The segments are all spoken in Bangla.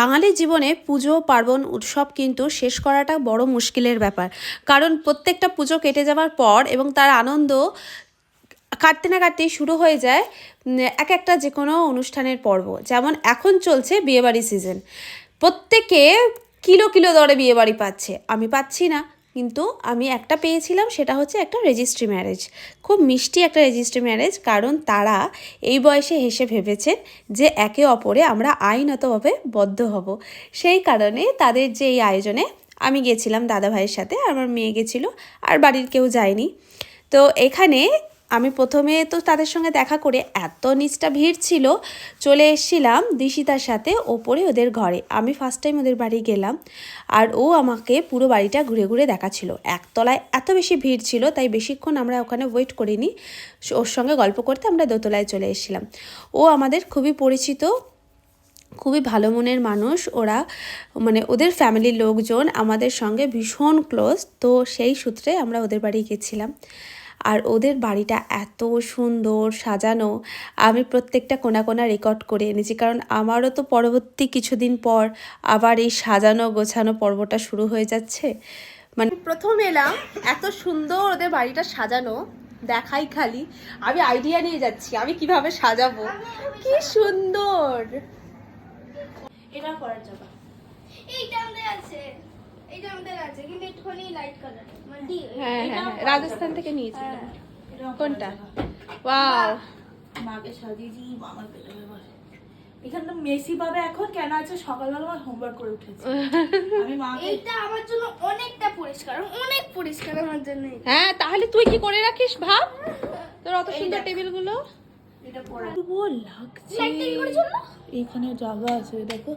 বাঙালির জীবনে পুজো, পার্বণ, উৎসব কিন্তু শেষ করাটা বড় মুশকিলের ব্যাপার। কারণ প্রত্যেকটা পুজো কেটে যাওয়ার পর এবং তার আনন্দ কাটতে না কাটতেই শুরু হয়ে যায় এক একটা যে কোনো অনুষ্ঠানের পর্ব। যেমন এখন চলছে বিয়েবাড়ি সিজন প্রত্যেকে কিলো কিলো দরে বিয়েবাড়ি পাচ্ছে। আমি পাচ্ছি না। কিন্তু আমি একটা পেয়েছিলাম, সেটা হচ্ছে একটা রেজিস্ট্রি ম্যারেজ খুব মিষ্টি একটা রেজিস্ট্রি ম্যারেজ কারণ তারা এই বয়সে হেসে ভেবেছেন যে একে অপরে আমরা আইনতভাবে বদ্ধ হব। সেই কারণে তাদের যে এই আয়োজনে আমি গেছিলাম দাদা ভাইয়ের সাথে, আমার মেয়ে গেছিল, আর বাড়ির কেউ যায়নি। তো এখানে আমি প্রথমে তো তাদের সঙ্গে দেখা করে এত নিচটা ভিড় ছিল, চলে এসেছিলাম দিশিতার সাথে ওপরে ওদের ঘরে। আমি ফার্স্ট টাইম ওদের বাড়ি গেলাম আর ও আমাকে পুরো বাড়িটা ঘুরে ঘুরে দেখাচ্ছিল। একতলায় এত বেশি ভিড় ছিল, তাই বেশিক্ষণ আমরা ওখানে ওয়েট করিনি। ওর সঙ্গে গল্প করতে আমরা দোতলায় চলে এসেছিলাম। ও আমাদের খুবই পরিচিত, খুবই ভালো মনের মানুষ। ওরা মানে ওদের ফ্যামিলির লোকজন আমাদের সঙ্গে ভীষণ ক্লোজ তো সেই সূত্রে আমরা ওদের বাড়ি গেছিলাম। আর ওদের বাড়িটা এত সুন্দর সাজানো। আমি প্রত্যেকটা কোনা কোনা রেকর্ড করে এনেছি। কারণ আমারও তো পরবর্তী কিছুদিন পর আবার এই সাজানো গোছানো পর্বটা শুরু হয়ে যাচ্ছে। মানে প্রথম এলাম এত সুন্দর ওদের বাড়িটা সাজানো। দেখাই খালি। আমি আইডিয়া নিয়ে যাচ্ছি আমি কীভাবে সাজাবো? কি সুন্দর! এটা করার জন্য এইটা আছে। এইটা আমাদের আছে কিন্তু একটুখানি লাইট কালার মানে হ্যাঁ হ্যাঁ হ্যাঁ, রাজস্থান থেকে নিয়েছি। কোনটা? ওয়াও। মাকে সাজিয়েছি মামার পেটে এখানটা মেসি পাবে এখন কেন আছে? সকালবেলা আমার হোমওয়ার্ক করে উঠেছি। আমি মাকে এইটা আমার জন্য অনেকটা পরিষ্কার অনেক পরিষ্কার আমার জন্য হ্যাঁ তাহলে তুই কি করে রাখিস ভাব? তোর অত সুন্দর টেবিলগুলো। এটা পড়া বল লাগছে? এখানে জায়গা আছে দেখো।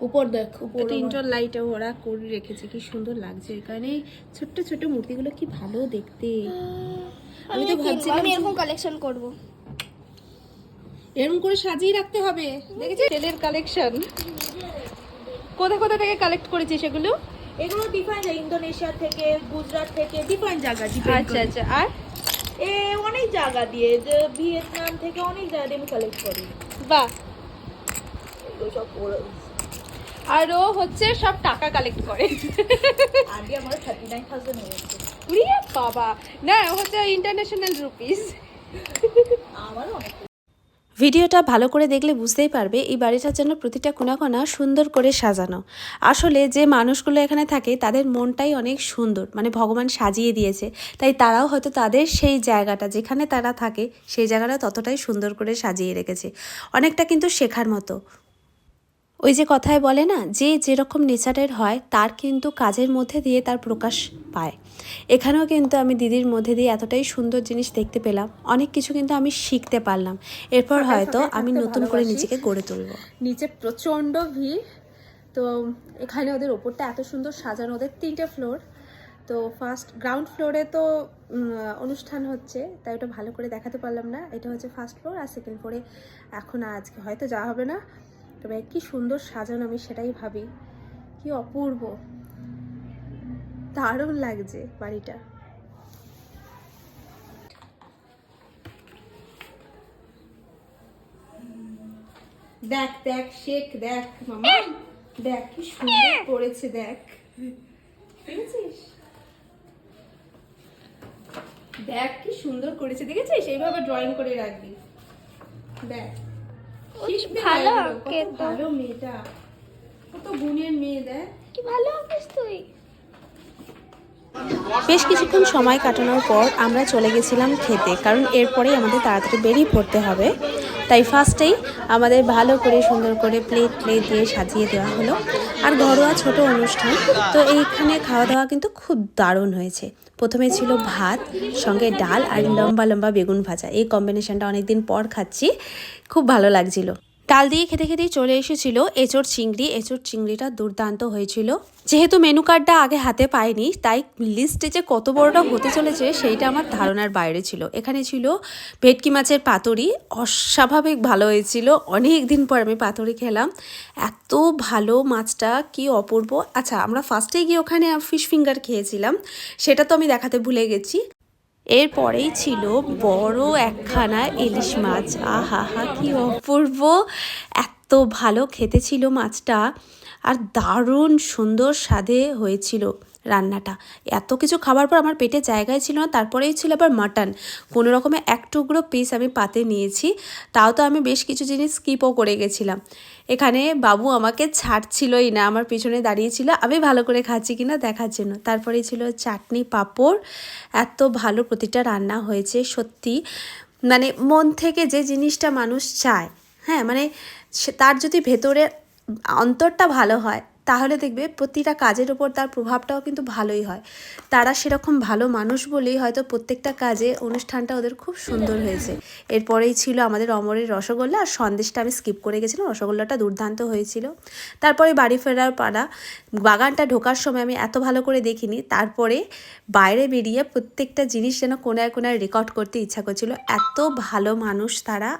উপর দেখ উপর তিনজন লাইটে ওরা করে রেখেছে কি সুন্দর লাগছে। এখানে ছোট্ট ছোট মূর্তিগুলো কি ভালো দেখতে। আমি তো ভাবছিলাম আমি এরকম কালেকশন করব। এরকম করে সাজিয়ে রাখতে হবে। দেখেছিস? তেলের কালেকশন কোথা কোথা থেকে কালেক্ট করেছিস সেগুলো? এগুলো ডিফারেন্ট ইন্দোনেশিয়া থেকে গুজরাট থেকে ডিফারেন্ট জায়গা আচ্ছা আচ্ছা আর? এ অনেক জায়গা দিয়ে যে ভিয়েতনাম থেকে অনেক জায়গা দিয়ে আমি কালেক্ট করি। বাহ। এগুলো সব পরে- আর ও হচ্ছে সব টাকা কালেক্ট করে। আগে আমার হয়েছে বাবা। না হচ্ছে ইন্টারন্যাশনাল রুপিস আমারও অনেক ভিডিওটা ভালো করে দেখলে বুঝতেই পারবে এই বাড়িটার জন্য প্রতিটা কোনা কোনা সুন্দর করে সাজানো। আসলে যে মানুষগুলো এখানে থাকে তাদের মনটাই অনেক সুন্দর মানে ভগবান সাজিয়ে দিয়েছে। তাই তারাও হয়তো তাদের সেই জায়গাটা যেখানে তারা থাকে সেই জায়গাটা ততটাই সুন্দর করে সাজিয়ে রেখেছে। অনেকটা কিন্তু শেখার মতো। ওই যে কথায় বলে না যে যেরকম নেচারের হয় তার কিন্তু কাজের মধ্যে দিয়ে তার প্রকাশ পায়। এখানেও কিন্তু আমি দিদির মধ্যে দিয়ে এতটাই সুন্দর জিনিস দেখতে পেলাম। অনেক কিছু কিন্তু আমি শিখতে পারলাম। এরপর হয়তো আমি নতুন করে নিজেকে গড়ে তুলব। নিচে প্রচণ্ড ভিড়। তো এখানে ওদের ওপরটা এত সুন্দর সাজানো ওদের তিনটে ফ্লোর তো ফার্স্ট গ্রাউন্ড ফ্লোরে তো অনুষ্ঠান হচ্ছে তাই ওটা ভালো করে দেখাতে পারলাম না। এটা হচ্ছে ফার্স্ট ফ্লোর আর সেকেন্ড ফ্লোরে এখন আজকে হয়তো যাওয়া হবে না। তবে কি সুন্দর সাজানো আমি সেটাই ভাবি। কি অপূর্ব। দারুণ লাগছে বাড়িটা। দেখ দেখ শেখ দেখ মামা। দেখ কি সুন্দর করেছে দেখ। দেখেছিস? দেখ কি সুন্দর করেছে। দেখেছিস? এইভাবে ড্রয়িং করে রাখবি। দেখ। ভালো আঁকে তো। ভালো মেয়েটা। কত গুণের মেয়ে দেয় কি ভালো আঁকিস তুই। বেশ কিছুক্ষণ সময় কাটানোর পর আমরা চলে গেছিলাম খেতে কারণ এরপরেই আমাদের তাড়াতাড়ি বেরিয়ে পড়তে হবে। তাই ফার্স্টেই আমাদের ভালো করে সুন্দর করে প্লেট প্লেট দিয়ে সাজিয়ে দেওয়া হলো। আর ঘরোয়া ছোট অনুষ্ঠান, তো এইখানে খাওয়া দাওয়া কিন্তু খুব দারুণ হয়েছে। প্রথমে ছিল ভাত, সঙ্গে ডাল আর লম্বা লম্বা বেগুন ভাজা। এই কম্বিনেশনটা অনেকদিন পর খাচ্ছি, খুব ভালো লাগছিল। ডাল দিয়ে খেতে খেতেই চলে এসেছিল এঁচোড় চিংড়ি। এঁচোড় চিংড়িটা দুর্দান্ত হয়েছিল। যেহেতু মেনু কার্ডটা আগে হাতে পাইনি, তাই লিস্টে যে কত বড়টা হতে চলেছে সেইটা আমার ধারণার বাইরে ছিল। এখানে ছিল ভেটকি মাছের পাতুরি, অস্বাভাবিক ভালো হয়েছিল। অনেক দিন পর আমি পাতুরি খেলাম। এত ভালো মাছটা, কি অপূর্ব। আচ্ছা আমরা ফার্স্টে গিয়ে ওখানে ফিশ ফিঙ্গার খেয়েছিলাম। সেটা তো আমি দেখাতে ভুলে গেছি। এরপরেই ছিল বড় একখানা ইলিশ মাছ। আহা হা কি অপূর্ব! এত ভালো খেতে ছিল মাছটা, আর দারুণ সুন্দর স্বাদে হয়েছিল। রান্নাটা। এত কিছু খাবার পর আমার পেটে জায়গায় ছিল না, তারপরেই ছিল আবার মাটন কোনো রকমে এক টুকরো পিস আমি পাতে নিয়েছি, তাও তো আমি বেশ কিছু জিনিস স্কিপও করে গেছিলাম। এখানে বাবু আমাকে ছাড়ছিলই না, আমার পিছনে দাঁড়িয়েছিল আমি ভালো করে খাচ্ছি কিনা দেখার জন্য। তারপরেই ছিল চাটনি পাঁপড়। এত ভালো প্রতিটা রান্না হয়েছে, সত্যি। মানে মন থেকে যে জিনিসটা মানুষ চায় হ্যাঁ মানে তার যদি ভেতরের অন্তরটা ভালো হয় তাহলে দেখবে প্রতিটা কাজের ওপর তার প্রভাবটাও কিন্তু ভালোই হয়। তারা সেরকম ভালো মানুষ বলেই হয়তো প্রত্যেকটা কাজে অনুষ্ঠানটা ওদের খুব সুন্দর হয়েছে। এরপরেই ছিল আমাদের অমরের রসগোল্লা আর সন্দেশটা আমি স্কিপ করে গেছিলাম, রসগোল্লাটা দুর্দান্ত হয়েছিল। তারপরে বাড়ি ফেরার পাড়া বাগানটা ঢোকার সময় আমি এত ভালো করে দেখিনি, তারপরে বাইরে বেরিয়ে প্রত্যেকটা জিনিস যেন কোনায় কোনায় রেকর্ড করতে ইচ্ছা করছিল। এত ভালো মানুষ তারা।